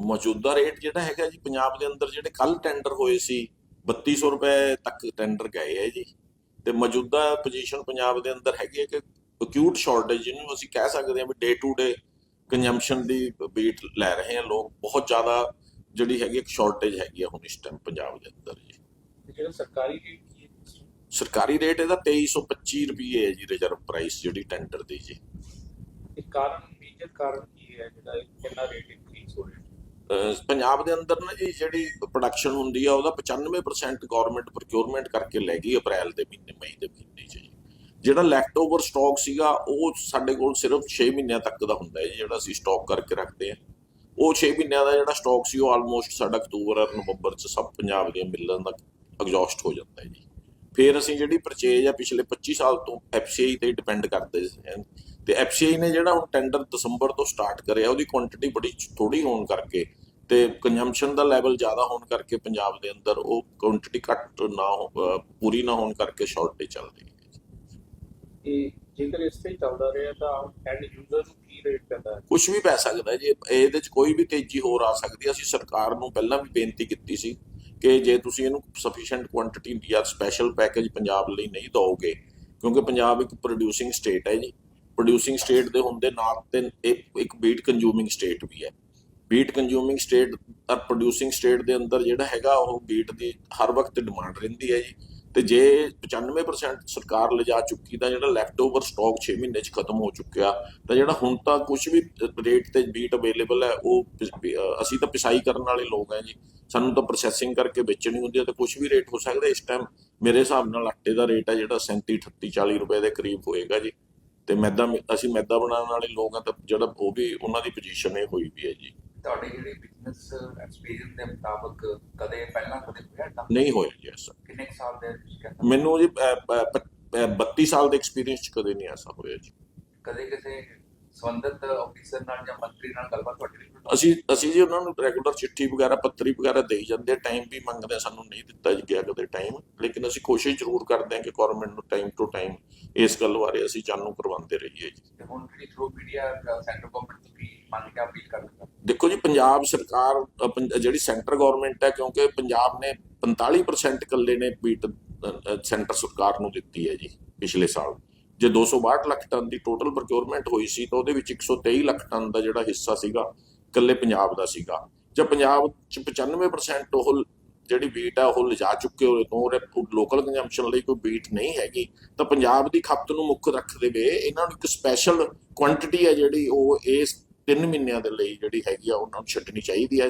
ਮੌਜੂਦਾ ਰੇਟ ਜਿਹੜਾ ਹੈਗਾ ਜੀ ਪੰਜਾਬ ਦੇ ਅੰਦਰ ਜਿਹੜੇ ਕੱਲ ਟੈਂਡਰ ਹੋਏ ਸੀ 3200 ਰੁਪਏ ਤੱਕ ਟੈਂਡਰ ਗਏ ਹੈ ਜੀ। ਤੇ ਮੌਜੂਦਾ ਪੋਜੀਸ਼ਨ ਪੰਜਾਬ ਦੇ ਅੰਦਰ ਹੈਗੀ ਹੈ ਕਿ ਅਕਿਊਟ ਸ਼ਾਰਟੇਜ ਜਿਹਨੂੰ ਅਸੀਂ ਕਹਿ ਸਕਦੇ ਹਾਂ ਵੀ ਡੇ ਟੂ ਡੇ ਕੰਜ਼ੰਪਸ਼ਨ ਦੀ ਬੀਟ ਲੈ ਰਹੇ ਆ ਲੋਕ। ਬਹੁਤ ਜ਼ਿਆਦਾ ਜਿਹੜੀ ਹੈਗੀ ਇੱਕ ਸ਼ਾਰਟੇਜ ਹੈਗੀ ਆ ਹੁਣ ਇਸ ਟਾਈਮ ਪੰਜਾਬ ਦੇ ਅੰਦਰ ਜੀ। ਜਿਹੜਾ ਸਰਕਾਰੀ ਰੇਟ ਕੀ ਹੈ ਸਰਕਾਰੀ ਰੇਟ ਇਹਦਾ 2325 ਰੁਪਏ ਹੈ ਜੀ ਰਿਜ਼ਰਵ ਪ੍ਰਾਈਸ ਜਿਹੜੀ ਟੈਂਡਰ ਦੀ ਜੀ। ਇਹ ਕਾਰਨ ਮੇਜਰ ਕਾਰਨ ਕੀ ਹੈ ਜਿਹੜਾ ਇਹ ਕਿੰਨਾ ਰੇਟ ਇਨਕਰੀਜ਼ ਹੋ ਰਿਹਾ ਅਹ ਪੰਜਾਬ ਦੇ ਅੰਦਰ ਨਾ ਜੀ ਜਿਹੜੀ ਪ੍ਰੋਡਕਸ਼ਨ ਹੁੰਦੀ ਆ, ਉਹਦਾ 95% ਗਵਰਨਮੈਂਟ ਪ੍ਰੋਕਿਉਰਮੈਂਟ ਕਰਕੇ ਲੈ ਗਈ ਅਪ੍ਰੈਲ ਦੇ ਮਹੀਨੇ, ਮਈ ਦੇ ਮਹੀਨੇ 'ਚ ਜੀ। ਜਿਹੜਾ ਲੈਫਟ ਓਵਰ ਸਟਾਕ ਸੀਗਾ, ਉਹ ਸਾਡੇ ਕੋਲ ਸਿਰਫ 6 ਮਹੀਨਿਆਂ ਤੱਕ ਦਾ ਹੁੰਦਾ ਹੈ ਜਿਹੜਾ ਅਸੀਂ ਸਟਾਕ ਕਰਕੇ ਰੱਖਦੇ ਆ। ਉਹ 6 ਮਹੀਨਿਆਂ ਦਾ ਜਿਹੜਾ ਸਟਾਕ ਸੀ, ਉਹ ਆਲਮੋਸਟ ਸਾਡਾ ਅਕਤੂਬਰ ਔਰ ਨਵੰਬਰ 'ਚ ਸਭ ਪੰਜਾਬ ਦੀਆਂ ਮਿਲਣ ਦਾ ਐਗਜ਼ੌਸਟ ਹੋ ਜਾਂਦਾ ਹੈ ਜੀ। ਫਿਰ ਅਸੀਂ ਜਿਹੜੀ ਪਰਚੇਜ ਆ, ਪਿਛਲੇ 25 ਸਾਲ ਤੋਂ ਐਫਸੀਆਈ ਤੇ ਡਿਪੈਂਡ ਕਰਦੇ ਹਾਂ ਤੇ ਐਫਸੀਆਈ ਨੇ ਜਿਹੜਾ ਹੁਣ ਟੈਂਡਰ ਦਸੰਬਰ ਤੋਂ ਸਟਾਰਟ ਕਰਿਆ, ਉਹਦੀ ਕੁਆਂਟੀਟੀ ਬੜੀ ਥੋੜੀ ਹੋਣ ਕਰਕੇ ਤੇ ਕੰਜ਼ੰਪਸ਼ਨ ਦਾ ਲੈਵਲ ਜ਼ਿਆਦਾ ਹੋਣ ਕਰਕੇ ਪੰਜਾਬ ਦੇ ਅੰਦਰ ਉਹ ਕੁਆਂਟੀਟੀ ਘੱਟ ਨਾ ਪੂਰੀ ਨਾ ਹੋਣ ਕਰਕੇ ਸ਼ਾਰਟੇਜ ਚੱਲ ਰਹੀ ਹੈ ਇਹ ਜੇਕਰ ਇਸ ਤੇ ਚੱਲਦਾ ਰਿਹਾ ਤਾਂ ਐਂਡ ਯੂਜ਼ਰ ਨੂੰ ਕੀ ਰੇਟ ਪੈਂਦਾ ਹੈ? ਕੁਝ ਵੀ ਪੈ ਸਕਦਾ ਜੀ ਇਹਦੇ ਚ ਕੋਈ ਵੀ ਤੇਜ਼ੀ ਹੋਰ ਆ ਸਕਦੀ ਹੈ। ਅਸੀਂ ਸਰਕਾਰ ਨੂੰ ਪਹਿਲਾਂ ਵੀ ਬੇਨਤੀ ਕੀਤੀ ਸੀ ਕਿ ਜੇ ਤੁਸੀਂ ਇਹਨੂੰ ਸਫੀਸ਼ੀਐਂਟ ਕੁਆਂਟੀਟੀ ਜਾਂ ਸਪੈਸ਼ਲ ਪੈਕੇਜ ਪੰਜਾਬ ਲਈ ਨਹੀਂ ਦਿਓਗੇ ਕਿਉਂਕਿ ਪੰਜਾਬ ਇੱਕ ਪ੍ਰੋਡਿਊਸਿੰਗ ਸਟੇਟ ਹੈ ਜੀ। ਪ੍ਰੋਡਿਊਸਿੰਗ ਸਟੇਟ ਦੇ ਹੁੰਦੇ ਨਾਲ ਤੇ ਇੱਕ ਬੀਟ ਕੰਜ਼ਿਊਮਿੰਗ ਸਟੇਟ ਵੀ ਹੈ। ਬੀਟ ਕੰਜ਼ਿਊਮਿੰਗ ਸਟੇਟ ਔਰ ਪ੍ਰੋਡਿਊਸਿੰਗ ਸਟੇਟ ਦੇ ਅੰਦਰ ਜਿਹੜਾ ਹੈਗਾ ਉਹ ਬੀਟ ਦੀ ਹਰ ਵਕਤ ਡਿਮਾਂਡ ਰਹਿੰਦੀ ਹੈ ਜੀ। ਤੇ ਜੇ 95% ਸਰਕਾਰ ਲਿਜਾ ਚੁੱਕੀ ਤਾਂ ਜਿਹੜਾ ਲੈਫਟ ਓਵਰ ਸਟਾਕ 6 ਮਹੀਨੇ ਚ ਖਤਮ ਹੋ ਚੁੱਕਿਆ, ਤਾਂ ਜਿਹੜਾ ਹੁਣ ਤਾਂ ਕੁਝ ਵੀ ਰੇਟ ਤੇ ਬੀਟ ਅਵੇਲੇਬਲ ਹੈ, ਉਹ ਅਸੀਂ ਤਾਂ ਪਿਸਾਈ ਕਰਨ ਵਾਲੇ ਲੋਕ ਹਾਂ ਜੀ। ਸਾਨੂੰ ਤਾਂ ਪ੍ਰੋਸੈਸਿੰਗ ਕਰਕੇ ਵੇਚਣੀ ਹੁੰਦੀ ਹੈ ਤੇ ਕੁਝ ਵੀ ਰੇਟ ਹੋ ਸਕਦਾ ਇਸ ਟਾਈਮ ਮੇਰੇ ਹਿਸਾਬ ਨਾਲ ਆਟੇ ਦਾ ਰੇਟ ਹੈ ਜਿਹੜਾ 37 38 40 ਰੁਪਏ ਦੇ ਕਰੀਬ ਹੋਏਗਾ ਜੀ। ਤੇ ਮੈਦਾ, ਅਸੀਂ ਮੈਦਾ ਬਣਾਉਣ ਵਾਲੇ ਲੋਕ ਆ ਤਾਂ ਜਿਹੜਾ ਉਹ ਵੀ ਉਹਨਾਂ ਦੀ ਪੋਜੀਸ਼ਨ ਇਹ ਹੋਈ ਵੀ ਹੈ ਜੀ। ਤੁਹਾਡੇ ਜਿਹੜੇ ਬਿਜ਼ਨਸ ਐਕਸਪੀਰੀਅੰਸ ਦੇ ਮੁਤਾਬਕ ਕਦੇ ਪਹਿਲਾਂ ਕਦੇ ਹੋਇਆ? ਨਹੀਂ ਹੋਇਆ ਜੀ ਐਸਾ। ਕਿੰਨੇ ਕੁ ਸਾਲ ਦੇ ਤੁਸੀਂ ਕਹਿੰਦੇ? ਮੈਨੂੰ ਜੀ ਅਹ, ਅਹ, ਪ- ਅਹ, 32 ਸਾਲ ਦੇ ਐਕਸਪੀਰੀਅੰਸ ਚ ਕਦੇ ਨਹੀਂ ਐਸਾ ਹੋਇਆ ਜੀ। ਕਦੇ ਕਿਸੇ ਸੰਬੰਧਿਤ ਆਫੀਸਰ ਨਾਲ ਜਾਂ ਮੰਤਰੀ ਨਾਲ ਗੱਲਬਾਤ ਤੁਹਾਡੀ ਨਹੀਂ? ਅਸੀਂ ਅਸੀਂ ਜੀ ਉਹਨਾਂ ਨੂੰ ਰੈਗੂਲਰ ਚਿੱਠੀ ਵਗੈਰਾ ਪੱਤਰੀ ਵਗੈਰਾ ਦੇਈ ਜਾਂਦੇ ਟਾਈਮ ਵੀ ਮੰਗਦੇ ਆ, ਸਾਨੂੰ ਨਹੀਂ ਦਿੱਤਾ ਜੀ ਗਿਆ ਕਦੇ ਟਾਈਮ ਲੇਕਿਨ ਅਸੀਂ ਕੋਸ਼ਿਸ਼ ਜ਼ਰੂਰ ਕਰਦੇ ਹਾਂ ਕਿ ਗਵਰਨਮੈਂਟ ਨੂੰ ਟਾਈਮ ਟੂ ਟਾਈਮ ਇਸ ਗੱਲ ਬਾਰੇ ਅਸੀਂ ਜਾਣੂ ਕਰਵਾਉਂਦੇ ਰਹੀਏ ਜੀ। ਹੁਣ ਜਿਹੜੀ ਥਰੂ ਮੀਡੀਆ ਸੈਂਟਰ ਗਵਰਨਮੈਂਟ ਤੋਂ ਕੀ ਮੰਨ ਕੇ ਅਪੀਲ ਕਰ ਦਿੱਤਾ ਦੇਖੋ ਜੀ, ਪੰਜਾਬ ਸਰਕਾਰ ਪੰਜ- ਜਿਹੜੀ ਸੈਂਟਰ ਗਵਰਨਮੈਂਟ ਹੈ, ਕਿਉਂਕਿ ਪੰਜਾਬ ਨੇ 45% ਇਕੱਲੇ ਨੇ ਬੀਟ ਸੈਂਟਰ ਸਰਕਾਰ ਨੂੰ ਦਿੱਤੀ ਹੈ ਜੀ, ਪਿਛਲੇ ਸਾਲ। ਜੇ 262 ਲੱਖ ਟਨ ਦੀ ਟੋਟਲ ਪ੍ਰੋਕਿਉਰਮੈਂਟ ਹੋਈ ਸੀ, ਤਾਂ ਉਹਦੇ ਵਿੱਚ 123 ਲੱਖ ਟਨ ਦਾ ਜਿਹੜਾ ਹਿੱਸਾ ਸੀਗਾ, ਇਕੱਲੇ ਪੰਜਾਬ ਦਾ ਸੀਗਾ। ਜੇ ਪੰਜਾਬ ਚ 95% ਉਹ ਜਿਹੜੀ ਬੀਟ ਹੈ, ਉਹ ਲਿਜਾ ਚੁੱਕੇ ਹੋਏ ਤੋਂ ਲੋਕਲ ਕੰਜ਼ੰਪਸ਼ਨ ਲਈ ਕੋਈ ਬੀਟ ਨਹੀਂ ਹੈਗੀ, ਤਾਂ ਪੰਜਾਬ ਦੀ ਖਪਤ ਨੂੰ ਮੁੱਖ ਰੱਖਦੇ ਹੋਏ ਇਹਨਾਂ ਨੂੰ ਇੱਕ ਸਪੈਸ਼ਲ ਕੁਆਂਟੀਟੀ ਹੈ ਜਿਹੜੀ ਉਹ ਇਸ 3 ਮਹੀਨਿਆਂ ਦੇ ਲਈ ਜਿਹੜੀ ਹੈਗੀ ਆ, ਉਹਨਾਂ ਨੂੰ ਛੱਡਣੀ ਚਾਹੀਦੀ ਹੈ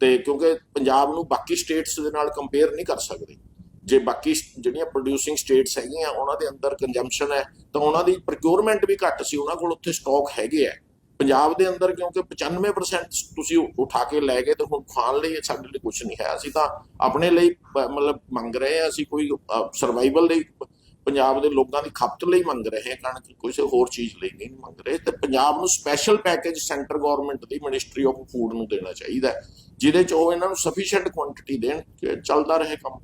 ਤੇ ਕਿਉਂਕਿ ਪੰਜਾਬ ਨੂੰ ਬਾਕੀ ਸਟੇਟਸ ਦੇ ਨਾਲ ਕੰਪੇਅਰ ਨਹੀਂ ਕਰ ਸਕਦੇ। ਜੇ ਬਾਕੀ ਜਿਹੜੀਆਂ ਪ੍ਰੋਡਿਊਸਿੰਗ ਸਟੇਟਸ ਹੈਗੀਆਂ, ਉਹਨਾਂ ਦੇ ਅੰਦਰ ਕੰਜ਼ੰਪਸ਼ਨ ਹੈ, ਤਾਂ ਉਹਨਾਂ ਦੀ ਪ੍ਰੋਕਿਉਰਮੈਂਟ ਵੀ ਘੱਟ ਸੀ। ਉਹਨਾਂ ਕੋਲ ਉੱਥੇ ਸਟਾਕ ਹੈਗੇ ਆ। ਪੰਜਾਬ ਦੇ ਅੰਦਰ ਕਿਉਂਕਿ 95% ਤੁਸੀਂ ਉਠਾ ਕੇ ਲੈ ਗਏ ਤੇ ਹੁਣ ਖਾਣ ਲਈ ਸਾਡੇ ਲਈ ਕੁਝ ਨਹੀਂ ਹੈ। ਅਸੀਂ ਤਾਂ ਆਪਣੇ ਲਈ ਮਤਲਬ ਮੰਗ ਰਹੇ ਆ ਅਸੀਂ ਕੋਈ ਸਰਵਾਈਵਲ ਲਈ ਪੰਜਾਬ ਦੇ ਲੋਕਾਂ ਦੀ ਖਪਤ ਲਈ ਮੰਗ ਰਹੇ ਹਾਂ ਕਿ ਕਿਸੇ ਹੋਰ ਚੀਜ਼ ਲਈ ਨਹੀਂ ਮੰਗ ਰਹੇ, ਤੇ ਪੰਜਾਬ ਨੂੰ ਸਪੈਸ਼ਲ ਪੈਕੇਜ ਸੈਂਟਰ ਗਵਰਨਮੈਂਟ ਦੀ ਮਿਨਿਸਟਰੀ ਆਫ ਫੂਡ ਨੂੰ ਦੇਣਾ ਚਾਹੀਦਾ ਜਿਹਦੇ ਚ ਉਹ ਇਹਨਾਂ ਨੂੰ ਸਫੀਸ਼ੀਐਂਟ ਕੁਆਂਟੀਟੀ ਦੇਣ ਚੱਲਦਾ ਰਹੇ ਕੰਮ।